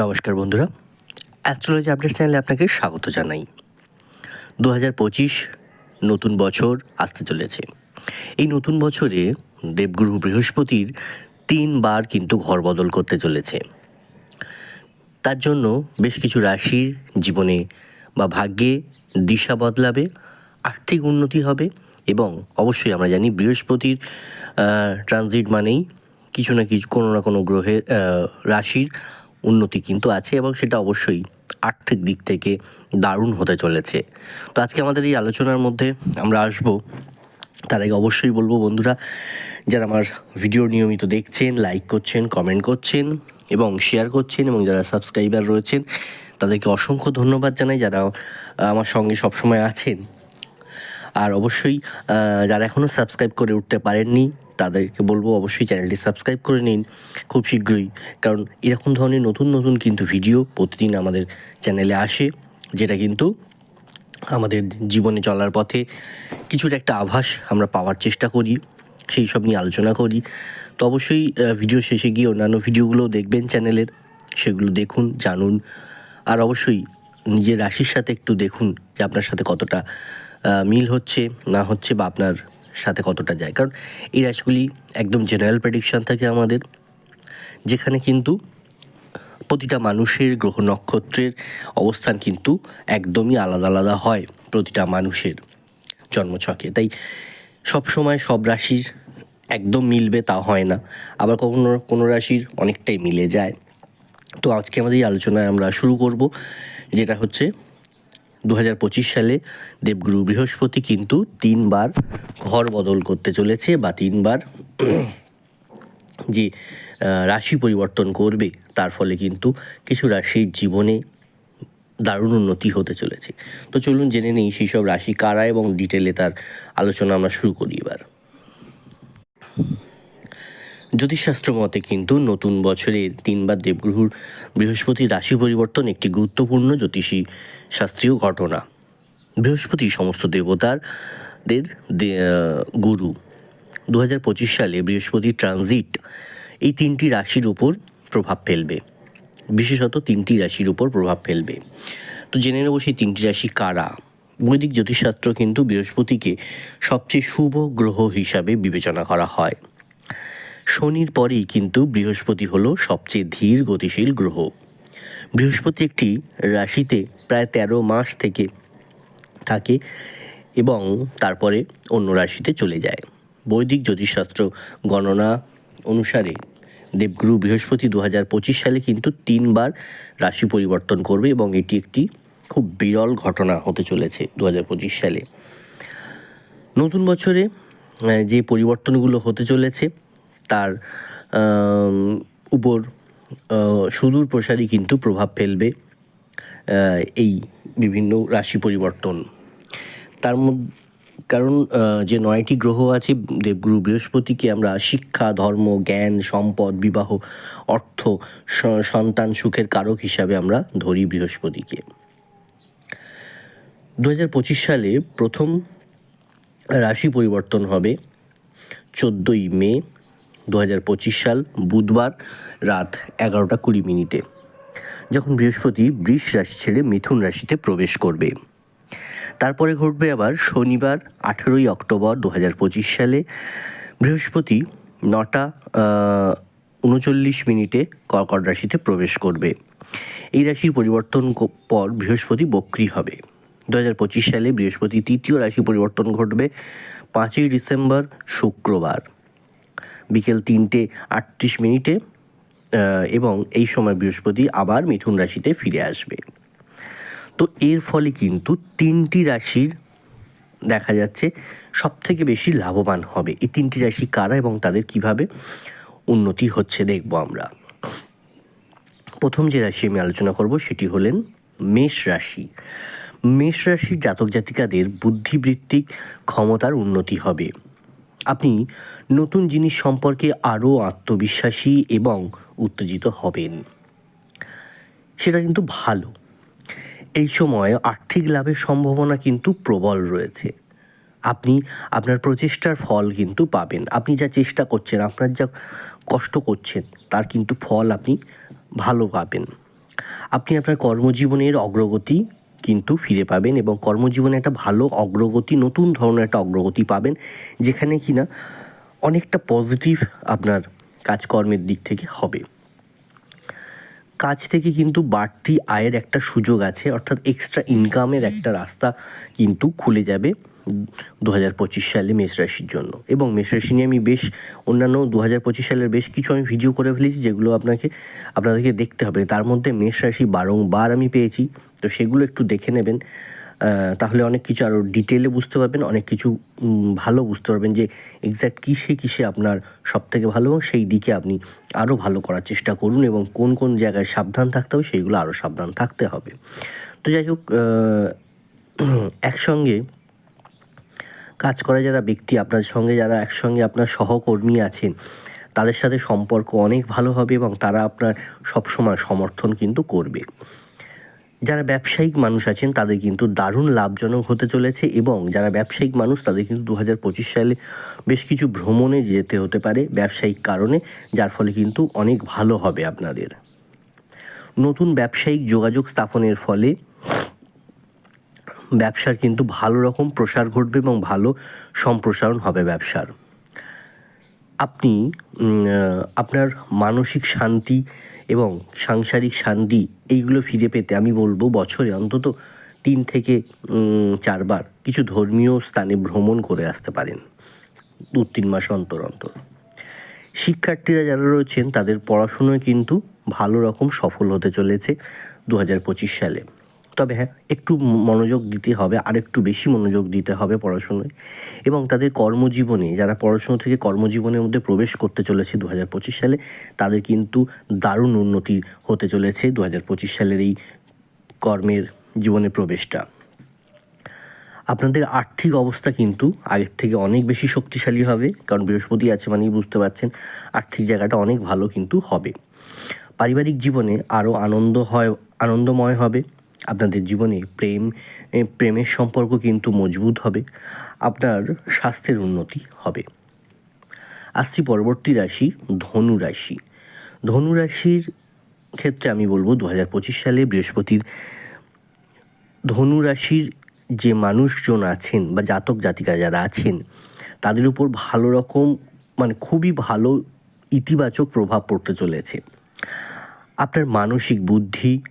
নমস্কার বন্ধুরা astrology update চ্যানেলে আপনাকে স্বাগত জানাই। দু হাজার পঁচিশ নতুন বছর আসতে চলেছে। এই নতুন বছরে দেবগুরু বৃহস্পতির তিনবার কিন্তু ঘর বদল করতে চলেছে। তার জন্য বেশ কিছু রাশির জীবনে বা ভাগ্যে দিশা বদলাবে, আর্থিক উন্নতি হবে এবং অবশ্যই আমরা জানি বৃহস্পতির ট্রানজিট মানেই কিছু না কিছু কোনো না কোনো গ্রহের রাশির উন্নতি কিন্তু আছে এবং সেটা অবশ্যই আর্থিক দিক থেকে দারুণ হতে চলেছে। তো আজকে আমাদের এই আলোচনার মধ্যে আমরা আসব, তার আগে অবশ্যই বলব বন্ধুরা, যারা আমার ভিডিও নিয়মিত দেখছেন লাইক করছেন কমেন্ট করছেন এবং শেয়ার করছেন এবং যারা সাবস্ক্রাইবার রয়েছেন, তাদেরকে অসংখ্য ধন্যবাদ জানাই যারা আমার সঙ্গে সবসময় আছেন। আর অবশ্যই যারা এখনও সাবস্ক্রাইব করে উঠতে পারেননি, তাদেরকে বলব অবশ্যই চ্যানেলটি সাবস্ক্রাইব করে নিন খুব শীঘ্রই। কারণ এরকম ধরনের নতুন নতুন কিন্তু ভিডিও প্রতিদিন আমাদের চ্যানেলে আসে, যেটা কিন্তু আমাদের জীবনে চলার পথে কিছুর একটা আভাস আমরা পাওয়ার চেষ্টা করি, সেই সব নিয়ে আলোচনা করি। তো অবশ্যই ভিডিও শেষে গিয়ে অন্যান্য ভিডিওগুলো দেখবেন চ্যানেলের সেগুলো দেখুন, জানুন, আর অবশ্যই নিজের রাশির সাথে একটু দেখুন যে আপনার সাথে কতটা মিল হচ্ছে, না হচ্ছে বা আপনার সাথে কতটা যায়। কারণ এই রাশিগুলি একদম জেনারেল প্রেডিকশন থাকে আমাদের, যেখানে কিন্তু প্রতিটা মানুষের গ্রহ নক্ষত্রের অবস্থান কিন্তু একদমই আলাদা আলাদা হয় প্রতিটা মানুষের জন্মছকে। তাই সব সময় সব রাশির একদম মিলবে তা হয় না। আবার কখনো কোনো রাশির অনেকটাই মিলে যায়। তো আজকে আমাদের এই আলোচনায় আমরা শুরু করব, যেটা হচ্ছে দু হাজার পঁচিশ সালে দেবগুরু বৃহস্পতি কিন্তু তিনবার ঘর বদল করতে চলেছে বা তিনবার যে রাশি পরিবর্তন করবে, তার ফলে কিন্তু কিছু রাশির জীবনে দারুণ উন্নতি হতে চলেছে। তো চলুন জেনে নেই সেই সব রাশি কারা এবং ডিটেলে তার আলোচনা আমরা শুরু করি এবার। জ্যোতিষশাস্ত্র মতে কিন্তু নতুন বছরের তিনবার দেবগ্রহুর বৃহস্পতি রাশি পরিবর্তন একটি গুরুত্বপূর্ণ জ্যোতিষী শাস্ত্রীয় ঘটনা। বৃহস্পতি সমস্ত দেবতারদের দে- গুরু। দু হাজার পঁচিশ সালে বৃহস্পতি ট্রানজিট এই তিনটি রাশির উপর প্রভাব ফেলবে। বিশেষত তিনটি রাশির উপর প্রভাব ফেলবে। তো জেনে নেব সেই তিনটি রাশি কারা? বৈদিক জ্যোতিষশাস্ত্র কিন্তু বৃহস্পতিকে সবচেয়ে শুভ গ্রহ হিসাবে বিবেচনা করা হয়। শনির পরেই কিন্তু বৃহস্পতি হলো সবচেয়ে ধীর গতিশীল গ্রহ। বৃহস্পতি একটি রাশিতে প্রায় তেরো মাস থেকে থাকে এবং তারপরে অন্য রাশিতে চলে যায়। বৈদিক জ্যোতিষশাস্ত্র গণনা অনুসারে দেবগুরু বৃহস্পতি দু হাজার পঁচিশ সালে কিন্তু তিনবার রাশি পরিবর্তন করবে এবং এটি একটি খুব বিরল ঘটনা হতে চলেছে দু হাজার পঁচিশ সালে। নতুন বছরে যে পরিবর্তনগুলো হতে চলেছে তার উপর সুদূর প্রসারী কিন্তু প্রভাব ফেলবে এই বিভিন্ন রাশি পরিবর্তন। তার মধ্যে কারণ যে নয়টি গ্রহ আছে, দেবগুরু বৃহস্পতিকে আমরা শিক্ষা, ধর্ম, জ্ঞান, সম্পদ, বিবাহ, অর্থ সন্তান, সুখের কারক হিসাবে আমরা ধরি বৃহস্পতিকে। দু হাজার পঁচিশ সালে প্রথম রাশি পরিবর্তন হবে, চোদ্দোই মে দু হাজার পঁচিশ সাল বুধবার রাত এগারোটা কুড়ি মিনিটে, যখন বৃহস্পতি বৃষ রাশি ছেড়ে মিথুন রাশিতে প্রবেশ করবে। তারপরে ঘটবে আবার শনিবার, আঠেরোই অক্টোবর দু হাজার পঁচিশ সালে, বৃহস্পতি নটা উনচল্লিশ মিনিটে কর্কট রাশিতে প্রবেশ করবে। এই রাশির পরিবর্তন পর বৃহস্পতি বক্রী হবে। দু হাজার পঁচিশ সালে বৃহস্পতি তৃতীয় রাশি পরিবর্তন ঘটবে পাঁচই ডিসেম্বর, শুক্রবার। বিকেল তিনটে আটত্রিশ মিনিটে এবং এই সময় বৃহস্পতি আবার মিথুন রাশিতে ফিরে আসবে। তো এর ফলে কিন্তু তিনটি রাশির দেখা যাচ্ছে সব থেকে বেশি লাভবান হবে। এই তিনটি রাশি কারা এবং তাদের কীভাবে উন্নতি হচ্ছে দেখব আমরা। প্রথম যে রাশি আমি আলোচনা করব সেটি হলেন মেষ রাশি। মেষ রাশির জাতক জাতিকাদের বুদ্ধিবৃত্তিক ক্ষমতার উন্নতি হবে। আপনি নতুন জিনিস সম্পর্কে আরও আত্মবিশ্বাসী এবং উত্তেজিত হবেন। সেটা কিন্তু ভালো। এই সময় আর্থিক লাভের সম্ভাবনা কিন্তু প্রবল রয়েছে। আপনি আপনার প্রচেষ্টার ফল কিন্তু পাবেন। আপনি যা চেষ্টা করছেন, আপনার যা কষ্ট করছেন, তার কিন্তু ফল আপনি ভালো পাবেন। আপনি আপনার কর্মজীবনের অগ্রগতি কিন্তু ফিরে পাবেন এবং কর্মজীবনে একটা ভালো অগ্রগতি, নতুন ধরনের একটা অগ্রগতি পাবেন, যেখানে কি না অনেকটা পজিটিভ আপনার কাজকর্মের দিক থেকে হবে। কাজ থেকে কিন্তু বাড়তি আয়ের একটা সুযোগ আছে, অর্থাৎ এক্সট্রা ইনকামের একটা রাস্তা কিন্তু খুলে যাবে দু হাজার পঁচিশ সালে মেষ রাশির জন্য। এবং মেষ রাশি নিয়ে আমি বেশ অন্যান্য দু হাজার পঁচিশ সালের বেশ কিছু আমি ভিডিও করে ফেলেছি, যেগুলো আপনাকে, আপনাদেরকে দেখতে হবে। তার মধ্যে মেষ রাশি বারংবার আমি পেয়েছি তো সেগুলো একটু দেখে নেবেন। তাহলে অনেক কিছু আরও ডিটেলে বুঝতে পারবেন, অনেক কিছু ভালো বুঝতে পারবেন যে এক্স্যাক্ট কিসে কিসে আপনার সব থেকে ভালো এবং সেই দিকে আপনি আরও ভালো করার চেষ্টা করুন এবং কোন কোন জায়গায় সাবধান থাকতে হবে সেইগুলো আরও সাবধান থাকতে হবে। তো যাই হোক একসঙ্গে কাজ করা যারা ব্যক্তি, আপনার সঙ্গে যারা একসঙ্গে আপনার সহকর্মী আছেন, তাদের সাথে সম্পর্ক অনেক ভালো হবে এবং তারা আপনার সবসময় সমর্থন কিন্তু করবে। যারা ব্যবসায়িক মানুষ আছেন, তাদের কিন্তু দারুণ লাভজনক হতে চলেছে এবং যারা ব্যবসায়িক মানুষ, তাদের কিন্তু দু হাজার পঁচিশ সালে বেশ কিছু ভ্রমণে যেতে হতে পারে ব্যবসায়িক কারণে, যার ফলে কিন্তু অনেক ভালো হবে আপনাদের। নতুন ব্যবসায়িক যোগাযোগ স্থাপনের ফলে ব্যবসার কিন্তু ভালো রকম প্রসার ঘটবে এবং ভালো সম্প্রসারণ হবে ব্যবসার। আপনি আপনার মানসিক শান্তি এবং সাংসারিক শান্তি এইগুলো ফিরে পেতে আমি বলব বছরে অন্তত তিন থেকে চারবার কিছু ধর্মীয় স্থানে ভ্রমণ করে আসতে পারেন, দু তিন মাস অন্তর অন্তর। শিক্ষার্থীরা যারা রয়েছেন তাদের পড়াশুনোয় কিন্তু ভালো রকম সফল হতে চলেছে দু হাজার পঁচিশ সালে। তবে হ্যাঁ একটু মনোযোগ দিতে হবে আর একটু বেশি মনোযোগ দিতে হবে পড়াশোনায়। এবং তাদের কর্মজীবনে, যারা পড়াশুনো থেকে কর্মজীবনের মধ্যে প্রবেশ করতে চলেছে দু হাজার পঁচিশ সালে, তাদের কিন্তু দারুণ উন্নতি হতে চলেছে দু হাজার পঁচিশ সালের এই কর্মের জীবনে প্রবেশটা। আপনাদের আর্থিক অবস্থা কিন্তু আগের থেকে অনেক বেশি শক্তিশালী হবে, কারণ বৃহস্পতি আছে মানেই বুঝতে পারছেন, আর্থিক জায়গাটা অনেক ভালো কিন্তু হবে। পারিবারিক জীবনে আরও আনন্দ হয়, আনন্দময় হবে। আপনাদের জীবনে প্রেম প্রেমের সম্পর্ক কিন্তু মজবুত হবে, আপনার স্বাস্থ্যের উন্নতি হবে। আসছি পরবর্তী রাশি, ধনু রাশি। ধনু রাশির ক্ষেত্রে আমি বলব দু পঁচিশ সালে বৃহস্পতির ধনু রাশির যে মানুষজন আছেন বা জাতক জাতিকা যারা আছেন, তাদের উপর ভালো রকম মানে খুবই ভালো ইতিবাচক প্রভাব পড়তে চলেছে। আপনার মানসিক বুদ্ধি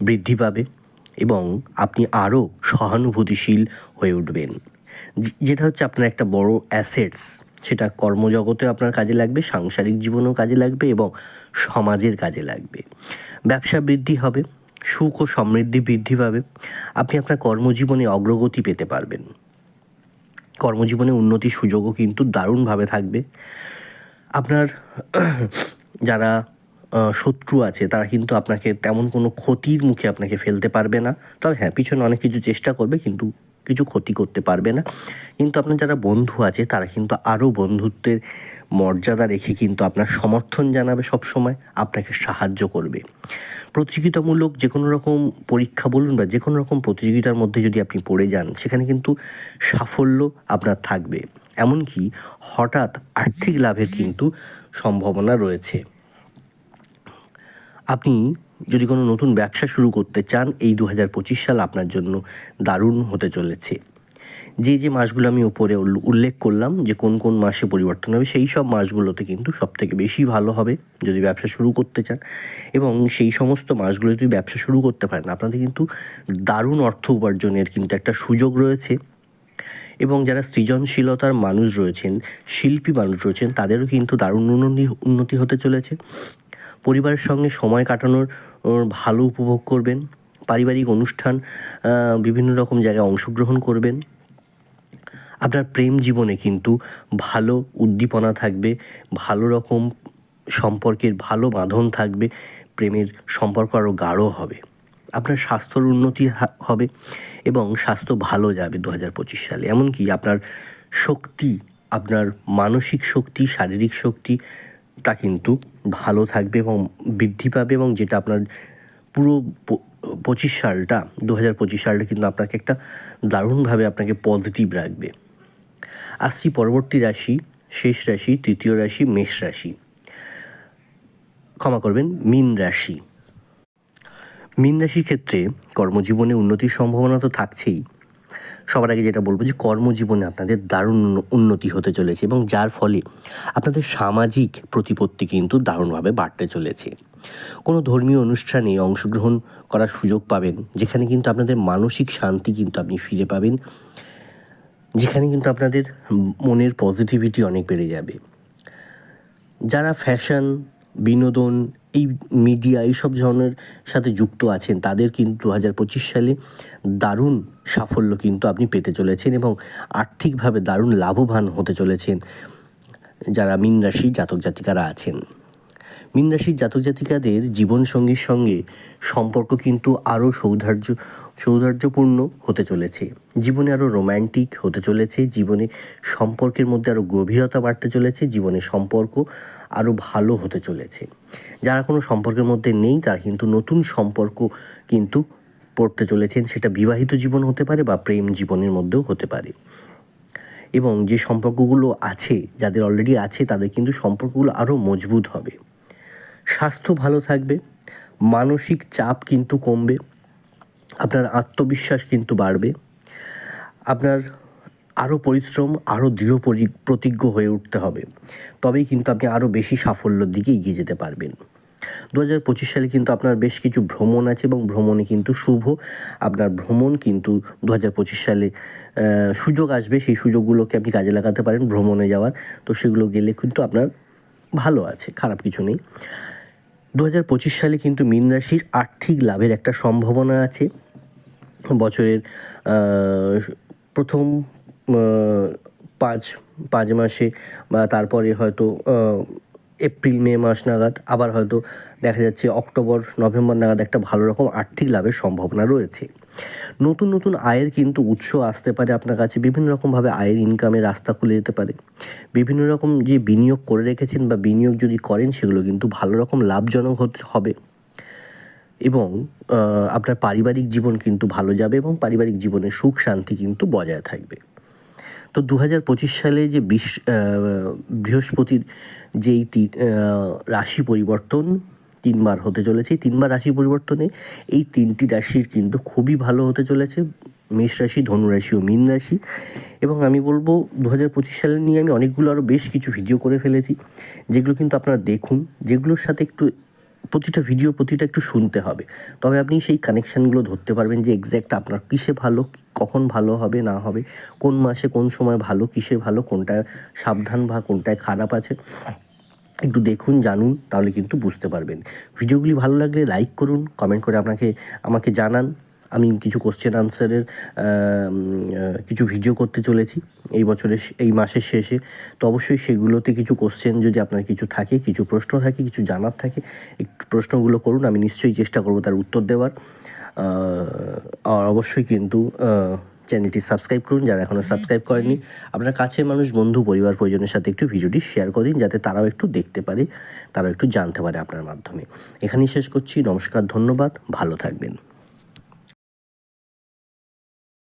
বৃদ্ধি পাবে এবং আপনি আরও সহানুভূতিশীল হয়ে উঠবেন। যেটা হচ্ছে আপনার একটা বড় অ্যাসেটস সেটা কর্মজগতে আপনার কাজে লাগবে, সাংসারিক জীবনেও কাজে লাগবে এবং সমাজের কাজে লাগবে। ব্যবসা বৃদ্ধি হবে, সুখ ও সমৃদ্ধি বৃদ্ধি পাবে, আপনি আপনার কর্মজীবনে অগ্রগতি পেতে পারবেন। কর্মজীবনে উন্নতির সুযোগও কিন্তু দারুণভাবে থাকবে। আপনার যারা শত্রু আছে, তারা কিন্তু আপনাকে তেমন কোনো ক্ষতির মুখে আপনাকে ফেলতে পারবে না। তবে হ্যাঁ পিছনে অনেক কিছু চেষ্টা করবে, কিন্তু কিছু ক্ষতি করতে পারবে না। কিন্তু আপনার যারা বন্ধু আছে, তারা কিন্তু আরও বন্ধুত্বের মর্যাদা রেখে কিন্তু আপনার সমর্থন জানাবে সব সময় আপনাকে সাহায্য করবে। প্রতিযোগিতামূলক যে কোনো রকম পরীক্ষা বলুন বা যে কোনো রকম প্রতিযোগিতার মধ্যে যদি আপনি পড়ে যান, সেখানে কিন্তু সাফল্য আপনার থাকবে। এমনকি হঠাৎ আর্থিক লাভের কিন্তু সম্ভাবনা রয়েছে। আপনি যদি কোনো নতুন ব্যবসা শুরু করতে চান, এই দু হাজার পঁচিশ সাল আপনার জন্য দারুণ হতে চলেছে। যে যে মাসগুলো আমি উল্ল- উল্লেখ করলাম যে কোন কোন মাসে পরিবর্তন হবে, সেই সব মাসগুলোতে কিন্তু সব থেকে বেশি ভালো হবে যদি ব্যবসা শুরু করতে চান। এবং সেই সমস্ত মাসগুলো যদি ব্যবসা শুরু করতে পারেন, আপনাদের কিন্তু দারুণ অর্থ উপার্জনের কিন্তু একটা সুযোগ রয়েছে। এবং যারা সৃজনশীলতার মানুষ রয়েছেন, শিল্পী মানুষ রয়েছেন, তাদেরও কিন্তু দারুণ উন্নতি উন্নতি হতে চলেছে। পরিবারের সঙ্গে সময় কাটানোর ভালো উপভোগ করবেন। পারিবারিক অনুষ্ঠান বিভিন্ন রকম জায়গায় অংশগ্রহণ করবেন। আপনার প্রেম জীবনে কিন্তু ভালো উদ্দীপনা থাকবে, ভালো রকম সম্পর্কের ভালো বাঁধন থাকবে, প্রেমের সম্পর্ক আরও গাঢ় হবে। আপনার স্বাস্থ্যর উন্নতি হবে এবং স্বাস্থ্য ভালো যাবে দু হাজার পঁচিশ সালে। এমনকি আপনার শক্তি, আপনার মানসিক শক্তি, শারীরিক শক্তি তা কিন্তু ভালো থাকবে এবং বৃদ্ধি পাবে এবং যেটা আপনার পুরো পঁচিশ সালটা দু হাজার পঁচিশ সালটা কিন্তু আপনাকে একটা দারুণভাবে আপনাকে পজিটিভ রাখবে। আসছি পরবর্তী রাশি, শেষ রাশি, তৃতীয় রাশি, মেষ রাশি। ক্ষমা করবেন, মীন রাশি। মীন রাশির ক্ষেত্রে কর্মজীবনে উন্নতির সম্ভাবনা তো থাকছেই। সবার আগে যেটা বলব যে কর্মজীবনে আপনাদের দারুণ উন্ন- উন্নতি হতে চলেছে এবং যার ফলে আপনাদের সামাজিক প্রতিপত্তি কিন্তু দারুণভাবে বাড়তে চলেছে। কোনো ধর্মীয় অনুষ্ঠানে অংশগ্রহণ করার সুযোগ পাবেন, যেখানে কিন্তু আপনাদের মানসিক শান্তি কিন্তু আপনি ফিরে পাবেন, যেখানে কিন্তু আপনাদের মনের পজিটিভিটি অনেক বেড়ে যাবে। যারা ফ্যাশন বিনোদন, এই মিডিয়া এইসব ধরনের সাথে যুক্ত আছেন। তাদের কিন্তু দু হাজার পঁচিশ সালে দারুণ সাফল্য কিন্তু আপনি পেতে চলেছেন এবং আর্থিকভাবে দারুণ লাভবান হতে চলেছেন যারা মীন রাশি জাতক জাতিকারা আছেন। মীন রাশির জাতক জাতিকাদের জীবনসঙ্গীর সঙ্গে সম্পর্ক কিন্তু আরও সৌধার্য সৌহার্দ্যপূর্ণ হতে চলেছে। জীবনে আরও রোম্যান্টিক হতে চলেছে, জীবনে সম্পর্কের মধ্যে আরও গভীরতা বাড়তে চলেছে, জীবনে সম্পর্ক আরও ভালো হতে চলেছে। যারা কোনো সম্পর্কের মধ্যে নেই, তারা কিন্তু নতুন সম্পর্ক কিন্তু পড়তে চলেছেন, সেটা বিবাহিত জীবন হতে পারে বা প্রেম জীবনের মধ্যেও হতে পারে। এবং যে সম্পর্কগুলো আছে, যাদের অলরেডি আছে, তাদের কিন্তু সম্পর্কগুলো আরও মজবুত হবে। স্বাস্থ্য ভালো থাকবে, মানসিক চাপ কিন্তু কমবে আপনার আত্মবিশ্বাস কিন্তু বাড়বে। আপনার আরও পরিশ্রম আরও দৃঢ় পরি- প্রতিজ্ঞ হয়ে উঠতে হবে। তবেই কিন্তু আপনি আরও বেশি সাফল্যের দিকে এগিয়ে যেতে পারবেন। দু হাজার পঁচিশ সালে কিন্তু আপনার বেশ কিছু ভ্রমণ আছে এবং ভ্রমণে কিন্তু শুভ। আপনার ভ্রমণ কিন্তু দু হাজার পঁচিশ সালে সুযোগ আসবে। সেই সুযোগগুলোকে আপনি কাজে লাগাতে পারেন ভ্রমণে যাওয়ার। তো সেগুলো গেলে কিন্তু আপনার ভালো আছে, খারাপ কিছু নেই। দু হাজার পঁচিশ সালে কিন্তু মীন রাশির আর্থিক লাভের একটা সম্ভাবনা আছে। বছরের প্রথম পাঁচ পাঁচ মাসে বা তারপরে হয়তো এপ্রিল, মে মাস নাগাদ আবার হয়তো দেখা যাচ্ছে অক্টোবর, নভেম্বর নাগাদ একটা ভালো রকম আর্থিক লাভের সম্ভাবনা রয়েছে। নতুন নতুন আয়ের কিন্তু উৎস আসতে পারে আপনার কাছে, বিভিন্ন রকমভাবে আয়ের ইনকামের রাস্তা খুলে যেতে পারে। বিভিন্ন রকম যে বিনিয়োগ করে রেখেছেন বা বিনিয়োগ যদি করেন, সেগুলো কিন্তু ভালো রকম লাভজনক হতে, হবে। এবং আপনার পারিবারিক জীবন কিন্তু ভালো যাবে এবং পারিবারিক জীবনে সুখ শান্তি কিন্তু বজায় থাকবে। তো দু হাজার পঁচিশ সালে যে বিশ বৃহস্পতির যেই রাশি পরিবর্তন তিনবার হতে চলেছে তিনবার রাশি পরিবর্তনে এই তিনটি রাশির কিন্তু খুবই ভালো হতে চলেছে, মেষ রাশি ধনুরাশি ও মীন রাশি। এবং আমি বলব দু হাজার পঁচিশ সালে নিয়ে আমি অনেকগুলো আরও বেশ কিছু ভিডিও করে ফেলেছি, যেগুলো কিন্তু আপনারা দেখুন, যেগুলোর সাথে একটু প্রতিটা ভিডিও প্রতিটা একটু শুনতে হবে। তবে আপনি সেই কানেকশানগুলো ধরতে পারবেন যে এক্স্যাক্ট আপনার কিসে ভালো, কখন ভালো হবে, না হবে, কোন মাসে কোন সময় ভালো, কিসে ভালো, কোনটায় সাবধান বা কোনটায় খারাপ আছে, একটু দেখুন, জানুন, তাহলে কিন্তু বুঝতে পারবেন। ভিডিওগুলি ভালো লাগলে লাইক করুন কমেন্ট করে আপনাকে, আমাকে জানান। আমি কিছু কোশ্চেন আনসারের কিছু ভিডিও করতে চলেছি এই বছরের এই মাসের শেষে। তো অবশ্যই সেগুলোতে কিছু কোশ্চেন যদি আপনার কিছু থাকে, কিছু প্রশ্ন থাকে, কিছু জানার থাকে, একটু প্রশ্নগুলো করুন, আমি নিশ্চয়ই চেষ্টা করব তার উত্তর দেওয়ার। আর অবশ্যই কিন্তু চ্যানেলটি সাবস্ক্রাইব করুন, যারা এখনও সাবস্ক্রাইব করেনি আপনার কাছের মানুষ, বন্ধু, পরিবার, পরিজনের সাথে একটু ভিডিওটি শেয়ার করে দিন, যাতে তারাও একটু দেখতে পারে, তারাও একটু জানতে পারে আপনার মাধ্যমে। এখানেই শেষ করছি, নমস্কার, ধন্যবাদ, ভালো থাকবেন।